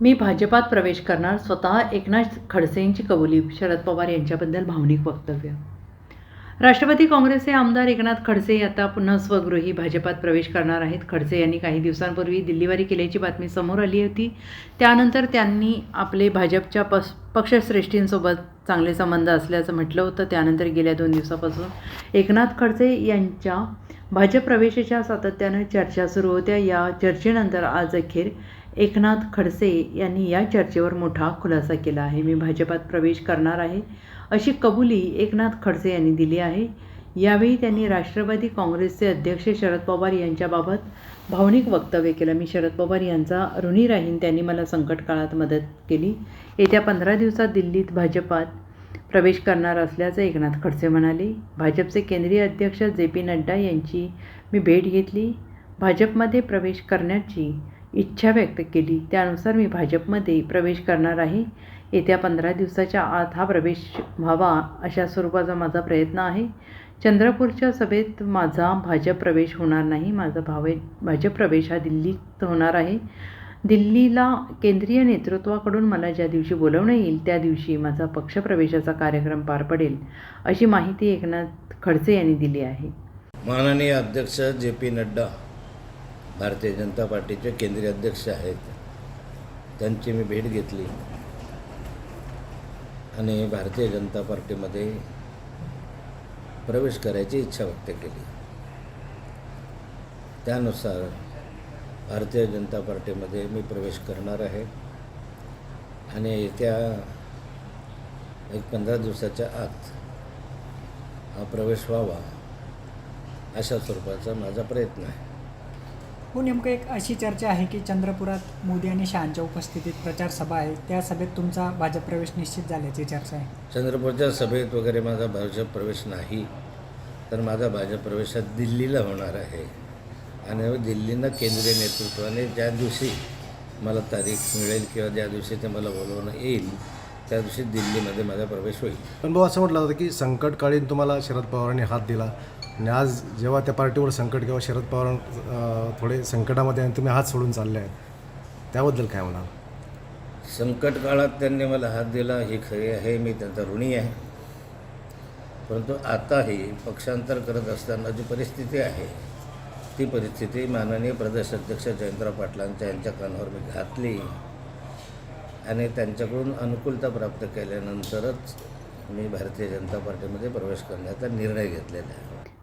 मी भाजपात प्रवेश करणार स्वतः एकनाथ खडसेंची कबुली शरद पवार यांच्याबद्दल भावनिक वक्तव्य. राष्ट्रवादी काँग्रेसचे आमदार एकनाथ खडसे आता पुन्हा स्वगृही भाजपात प्रवेश करणार आहेत. खडसे यांनी काही दिवसांपूर्वी दिल्लीवारी केल्याची बातमी समोर आली होती. त्यानंतर त्यांनी आपले भाजपच्या पस पक्षश्रेष्ठींसोबत चांगले संबंध असल्याचं म्हटलं होतं. त्यानंतर गेल्या दोन दिवसापासून एकनाथ खडसे यांच्या भाजप प्रवेशाच्या सातत्यानं चर्चा सुरू होत्या. या चर्चेनंतर आज अखेर एकनाथ खडसे यांनी या चर्चेवर मोठा खुलासा केला आहे. मी भाजपात प्रवेश करणार आहे अशी कबुली एकनाथ खडसे यांनी दिली आहे. यावेळी त्यांनी राष्ट्रवादी काँग्रेसचे अध्यक्ष शरद पवार यांच्याबाबत भावनिक वक्तव्य केलं. मी शरद पवार यांचा ऋणी राहीन त्यांनी मला संकट काळात मदत केली. येत्या पंधरा दिवसात दिल्लीत भाजपात प्रवेश करणार असल्याचं एकनाथ खडसे म्हणाले. भाजपचे केंद्रीय अध्यक्ष जे पी नड्डा यांची मी भेट घेतली. भाजपमध्ये प्रवेश करण्याची इच्छा व्यक्त केली. त्यानुसार मी भाजपमध्ये प्रवेश करणार आहे. येत्या पंधरा दिवसाच्या आत हा प्रवेश व्हावा अशा स्वरूपाचा माझा प्रयत्न आहे. चंद्रपूरच्या सभेत माझा भाजप प्रवेश होणार नाही. माझा भावे भाजप प्रवेश हा दिल्लीत होणार आहे. दिल्लीला केंद्रीय नेतृत्वाकडून मला ज्या दिवशी बोलवणं येईल त्या दिवशी माझा पक्षप्रवेशाचा कार्यक्रम पार पडेल अशी माहिती एकनाथ खडसे यांनी दिली आहे. माननीय अध्यक्ष जे पी नड्डा भारतीय जनता पार्टीचे केंद्रीय अध्यक्ष आहेत. त्यांची मी भेट घेतली. आणि भारतीय जनता पार्टीमध्ये प्रवेश करायची इच्छा व्यक्त केली. त्यानुसार भारतीय जनता पार्टीमध्ये मी प्रवेश करणार आहे. आणि येत्या एक पंधरा दिवसाच्या आत हा प्रवेश व्हावा अशा स्वरूपाचा माझा प्रयत्न आहे. हो नेमकं एक अशी चर्चा आहे की चंद्रपुरात मोदी आणि शहांच्या उपस्थितीत प्रचार सभा आहे. त्या सभेत तुमचा भाजप प्रवेश निश्चित झाल्याची चर्चा आहे. चंद्रपूरच्या सभेत वगैरे माझा भाजप प्रवेश नाही तर माझा भाजप प्रवेश हा दिल्लीला होणार आहे. आणि दिल्लीनं केंद्रीय नेतृत्वाने ज्या दिवशी मला तारीख मिळेल किंवा ज्या दिवशी ते मला बोलवणं येईल त्या दिवशी दिल्लीमध्ये माझा प्रवेश होईल. पण भाऊ असं म्हटलं जातं की संकटकाळीन तुम्हाला शरद पवारांनी हात दिला. आणि आज जेव्हा त्या पार्टीवर संकट किंवा शरद पवार थोडे संकटामध्ये आणि तुम्ही हात सोडून चालले आहेत त्याबद्दल काय म्हणाल? संकट काळात त्यांनी मला हात दिला हे खरी आहे मी त्यांचा ऋणी आहे. परंतु आताही पक्षांतर करत असताना जी परिस्थिती आहे ती परिस्थिती माननीय प्रदेश अध्यक्ष जयंतराव पाटलांच्या यांच्या कानावर मी घातली. आणि त्यांच्याकडून अनुकूलता प्राप्त केल्यानंतरच मी भारतीय जनता पार्टीमध्ये प्रवेश करण्याचा निर्णय घेतलेला आहे.